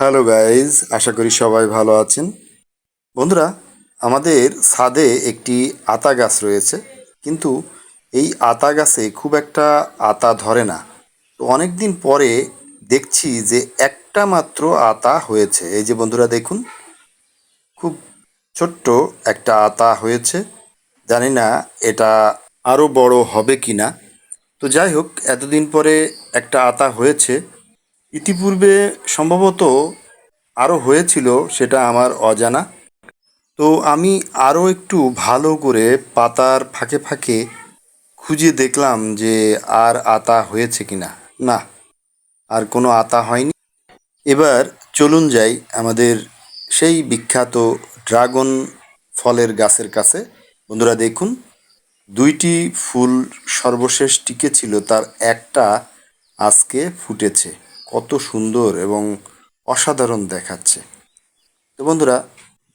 Hello guys, আশা করি সবাই ভালো আছেন। বন্ধুরা, আমাদের ছাদে একটি আতা গাছ রয়েছে, কিন্তু এই আতা গাছে খুব একটা আতা ধরে না। তো অনেক দিন পরে দেখছি যে একটা মাত্র আতা হয়েছে। এই যে বন্ধুরা, দেখুন, খুব ছোট্ট একটা আতা হয়েছে। জানি না এটা আরও বড় হবে কি না তো যাই হোক, এতদিন পরে একটা আতা হয়েছে। ইতিপূর্বে সম্ভবত আরও হয়েছিল সেটা আমার অজানা। তো আমি আরও একটু ভালো করে পাতার ফাঁকে ফাঁকে খুঁজে দেখলাম যে আর আতা হয়েছে কি না না, আর কোনো আতা হয়নি। এবার চলুন যাই আমাদের সেই বিখ্যাত ড্রাগন ফলের গাছের কাছে। বন্ধুরা দেখুন, দুইটি ফুল সর্বশেষ টিকে ছিল, তার একটা আজকে ফুটেছে। কত সুন্দর এবং অসাধারণ দেখাচ্ছে। তো বন্ধুরা,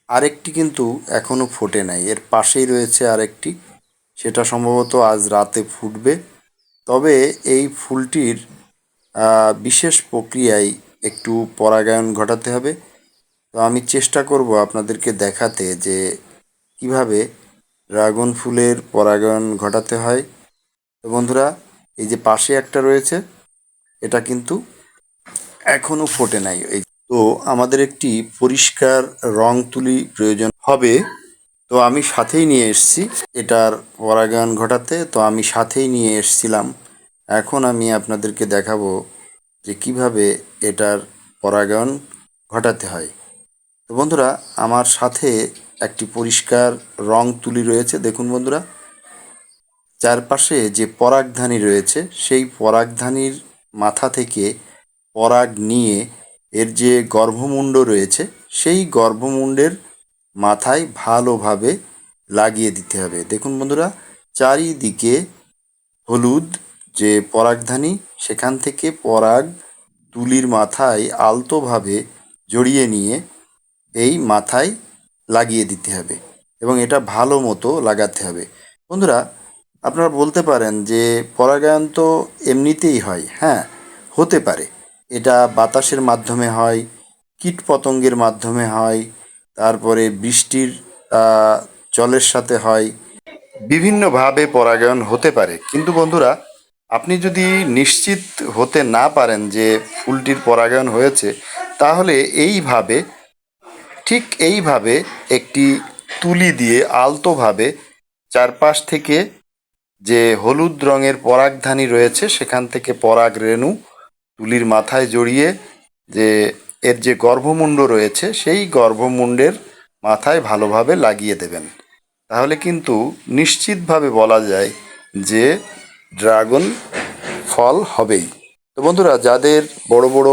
আরেকটি কিন্তু এখনও ফোটে নাই। এর পাশেই রয়েছে আরেকটি। সেটা সম্ভবত আজ রাতে ফুটবে। তবে এই ফুলটির বিশেষ প্রক্রিয়ায় একটু পরাগায়ন ঘটাতে হবে। তো আমি চেষ্টা করব আপনাদেরকে দেখাতে যে কীভাবে ড্রাগন ফুলের পরাগায়ন ঘটাতে হয়। তো বন্ধুরা, এই যে পাশে একটা রয়েছে, এটা কিন্তু এখনও ফোটে নাই। তো আমাদের একটি পরিষ্কার রং তুলি প্রয়োজন হবে। তো আমি সাথেই নিয়ে এসেছি। এটার পরাগায়ন ঘটাতে তো আমি সাথেই নিয়ে এসেছিলাম। এখন আমি আপনাদেরকে দেখাবো যে কীভাবে এটার পরাগায়ন ঘটাতে হয়। তো বন্ধুরা, আমার সাথে একটি পরিষ্কার রং তুলি রয়েছে। দেখুন বন্ধুরা, চারপাশে যে পরাগধানী রয়েছে, সেই পরাগধানীর মাথা থেকে পরাগ নিয়ে এর যে গর্ভমুণ্ড রয়েছে, সেই গর্ভমুণ্ডের মাথায় ভালোভাবে লাগিয়ে দিতে হবে। দেখুন বন্ধুরা, চারিদিকে হলুদ যে পরাগধানী, সেখান থেকে পরাগ তুলির মাথায় আলতোভাবে জড়িয়ে নিয়ে এই মাথায় লাগিয়ে দিতে হবে এবং এটা ভালো মতো লাগাতে হবে। বন্ধুরা, আপনারা বলতে পারেন যে পরাগায়ন তো এমনিতেই হয় হ্যাঁ হতে পারে। এটা বাতাসের মাধ্যমে হয় কীট পতঙ্গের মাধ্যমে হয়, তারপরে বৃষ্টির জলের সাথে হয়। বিভিন্নভাবে পরাগায়ন হতে পারে। কিন্তু বন্ধুরা, আপনি যদি নিশ্চিত হতে না পারেন যে ফুলটির পরাগায়ন হয়েছে, তাহলে এইভাবে, ঠিক এইভাবে একটি তুলি দিয়ে আলতোভাবে চারপাশ থেকে যে হলুদ রঙের পরাগধানী রয়েছে, সেখান থেকে পরাগ রেণু তুলির মাথায় জড়িয়ে যে এর যে গর্ভমুণ্ড রয়েছে, সেই গর্ভমুণ্ডের মাথায় ভালোভাবে লাগিয়ে দেবেন। তাহলে কিন্তু নিশ্চিতভাবে বলা যায় যে ড্রাগন ফল হবেই। তো বন্ধুরা, যাদের বড় বড়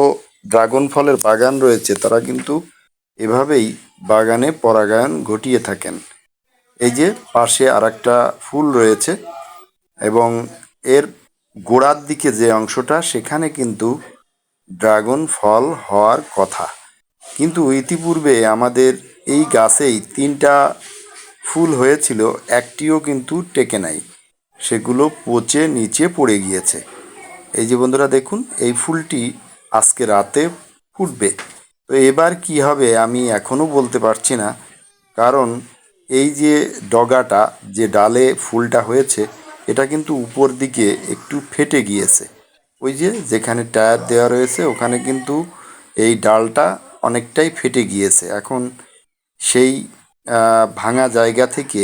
ড্রাগন ফলের বাগান রয়েছে, তারা কিন্তু এভাবেই বাগানে পরাগায়ন ঘটিয়ে থাকেন। এই যে পাশে আর ফুল রয়েছে এবং এর গোড়ার দিকে যে অংশটা, সেখানে কিন্তু ড্রাগন ফল হওয়ার কথা। কিন্তু ইতিপূর্বে আমাদের এই গাছেই তিনটা ফুল হয়েছিল, একটিও কিন্তু টেকে নাই। সেগুলো পচে নিচে পড়ে গিয়েছে। এই যে বন্ধুরা, দেখুন, এই ফুলটি আজকে রাতে ফুটবে। তো এবার কি হবে আমি এখনও বলতে পারছি না। কারণ এই যে ডগাটা, যে ডালে ফুলটা হয়েছে এটা কিন্তু উপর দিকে একটু ফেটে গিয়েছে। ওই যে যেখানে টায়ার দেওয়া রয়েছে, ওখানে কিন্তু এই ডালটা অনেকটাই ফেটে গিয়েছে। এখন সেই ভাঙা জায়গা থেকে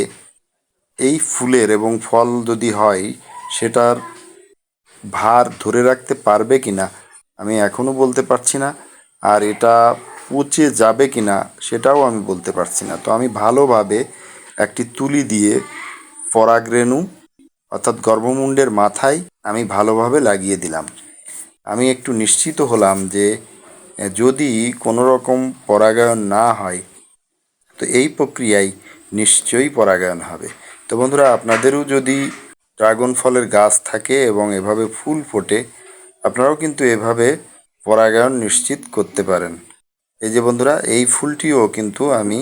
এই ফুলের এবং ফল যদি হয়, সেটার ভার ধরে রাখতে পারবে কিনা, আমি এখনও বলতে পারছি না। আর এটা পচে যাবে কিনা, সেটাও আমি বলতে পারছি না। তো আমি ভালোভাবে একটি তুলি দিয়ে পরাগরেণু অর্থাৎ গর্ভমুণ্ডের মাথায় আমি ভালোভাবে লাগিয়ে দিলাম। আমি একটু নিশ্চিত হলাম যে, যদি কোনো রকম পরাগায়ন না হয়, তো এই প্রক্রিয়ায় নিশ্চয়ই পরাগায়ন হবে। তো বন্ধুরা, আপনাদেরও যদি ড্রাগন ফলের গাছ থাকে এবং এভাবে ফুল ফোটে, আপনারাও কিন্তু এভাবে পরাগায়ন নিশ্চিত করতে পারেন। এই যে বন্ধুরা, এই ফুলটিও কিন্তু আমি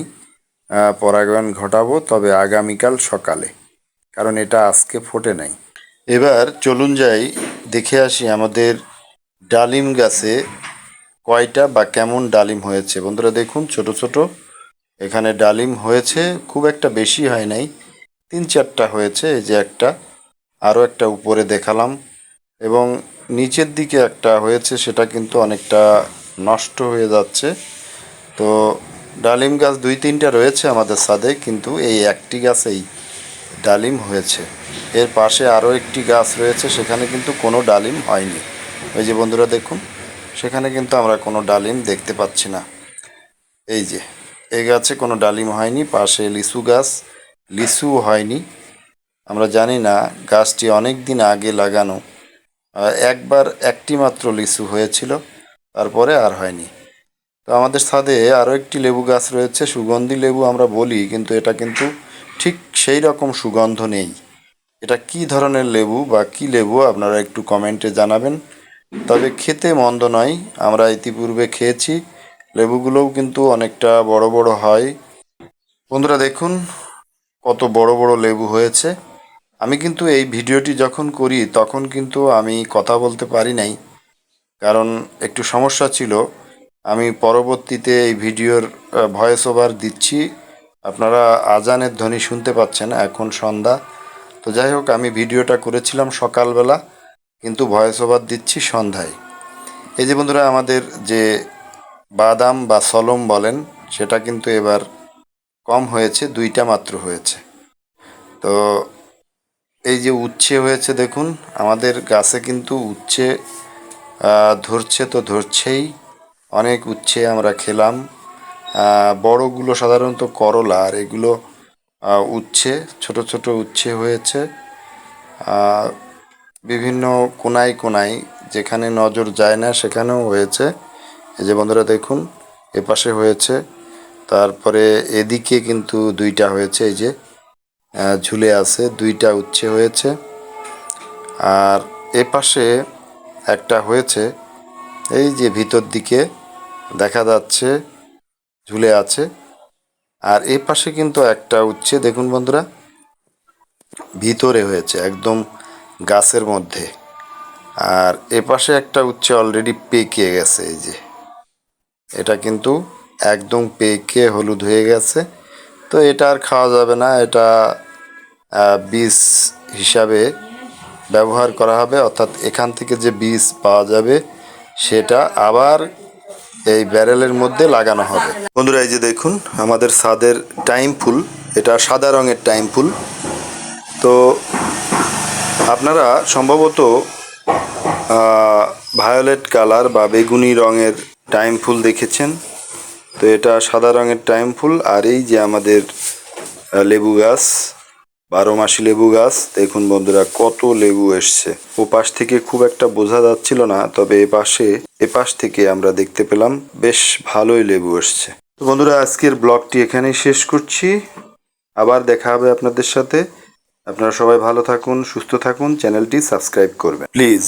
পরাগায়ন ঘটাবো তবে আগামীকাল সকালে। কারণ এটা আজকে ফোটে নাই। এবার চলুন যাই, দেখে আসি আমাদের ডালিম গাছে কয়টা বা কেমন ডালিম হয়েছে। বন্ধুরা দেখুন, ছোট ছোট। এখানে ডালিম হয়েছে, খুব একটা বেশি হয় নাই। তিন চারটা হয়েছে, এই যে একটা। আরও একটা উপরে দেখালাম। এবং নিচের দিকে একটা হয়েছে, সেটা কিন্তু অনেকটা নষ্ট হয়ে যাচ্ছে। তো ডালিম গাছ দুই তিনটা রয়েছে আমাদের ছাদে, কিন্তু এই একটি গাছেই ডালিম হয়েছে। এর পাশে আরও একটি গাছ রয়েছে, সেখানে কিন্তু কোনো ডালিম হয়নি। ওই যে বন্ধুরা দেখুন, সেখানে কিন্তু আমরা কোনো ডালিম দেখতে পাচ্ছি না। এই যে এই গাছে কোনো ডালিম হয়নি, পাশে লিচু গাছ লিচু হয়নি। আমরা জানি না গাছটি অনেক দিন আগে লাগানো একবার একটি মাত্র লিচু হয়েছিল, তারপরে আর হয়নি। তো আমাদের ছাদে আরও একটি লেবু গাছ রয়েছে, সুগন্ধি লেবু আমরা বলি, কিন্তু এটা কিন্তু ঠিক সেই রকম সুগন্ধ নেই। এটা কি ধরনের লেবু বা কি লেবু আপনারা একটু কমেন্টে জানাবেন। তবে খেতে মন্দ নয়, আমরা ইতিপূর্বে খেয়েছি। লেবুগুলোও কিন্তু অনেকটা বড় বড় হয়। বন্ধুরা দেখুন, কত বড় বড় লেবু হয়েছে। আমি কিন্তু এই ভিডিওটি যখন করি, তখন কিন্তু আমি কথা বলতে পারি নাই। কারণ একটু সমস্যা ছিল। আমি পরবর্তীতে এই ভিডিওর ভয়েস ওভার দিচ্ছি। আপনারা আজানের ধ্বনি শুনতে পাচ্ছেন, এখন সন্ধ্যা। তো যাই হোক, আমি ভিডিওটা করেছিলাম সকালবেলা, কিন্তু ভয়েস ওভার দিচ্ছি সন্ধ্যায়। এই যে বন্ধুরা, আমাদের যে বাদাম বা সলম বলেন, সেটা কিন্তু এবার কম হয়েছে, দুইটা মাত্র হয়েছে। তো এই যে উচ্ছে হয়েছে, দেখুন, আমাদের গাছে কিন্তু উচ্ছে ধরছে তো ধরছেই। অনেক উচ্ছে আমরা খেলাম। বড়গুলো সাধারণত করলা, আর এগুলো উচ্ছে, ছোট ছোট উচ্ছে হয়েছে। বিভিন্ন কোনায় কোনায় যেখানে নজর যায় না সেখানেও হয়েছে। এই যে বন্ধুরা দেখুন, এপাশে হয়েছে, তারপরে এদিকে কিন্তু দুইটা হয়েছে, এই যে ঝুলে আছে, দুইটা উচ্ছে হয়েছে। আর এপাশে একটা হয়েছে, এই যে ভিতর দিকে দেখা যাচ্ছে ঝুলে আছে। আর এ পাশে কিন্তু একটা উচ্ছে, দেখুন বন্ধুরা, ভিতরে হয়েছে, একদম গাছের মধ্যে। আর এ পাশে একটা উচ্ছে অলরেডি পেকে গেছে, এই যে। এটা কিন্তু একদম পেকে হলুদ হয়ে গেছে। তো এটা আর খাওয়া যাবে না, এটা বীজ হিসাবে ব্যবহার করা হবে, অর্থাৎ এখান থেকে যে বীজ পাওয়া যাবে, সেটা আবার এই ব্যারেলের মধ্যে লাগানো হবে। বন্ধুরা, এই যে দেখুন, আমাদের সাদের টাইম ফুল, এটা সাদা রঙের টাইম ফুল। তো আপনারা সম্ভবত ভায়োলেট কালার বা বেগুনি রঙের টাইম ফুল দেখেছেন। তো এটা সাদা রঙের টাইম ফুল, আর এই যে আমাদের লেবু গাছ বারো মাসি লেবু গাছ। দেখুন বন্ধুরা, কত লেবু এসছে। ও পাশ থেকে খুব একটা বোঝা যাচ্ছিল না, তবে এ পাশে এ পাশ থেকে আমরা দেখতে পেলাম বেশ ভালোই লেবু এসছে। তো বন্ধুরা, আজকের ব্লগটি এখানেই শেষ করছি। আবার দেখা হবে আপনাদের সাথে। আপনারা সবাই ভালো থাকুন, সুস্থ থাকুন, চ্যানেলটি সাবস্ক্রাইব করবেন। প্লিজ।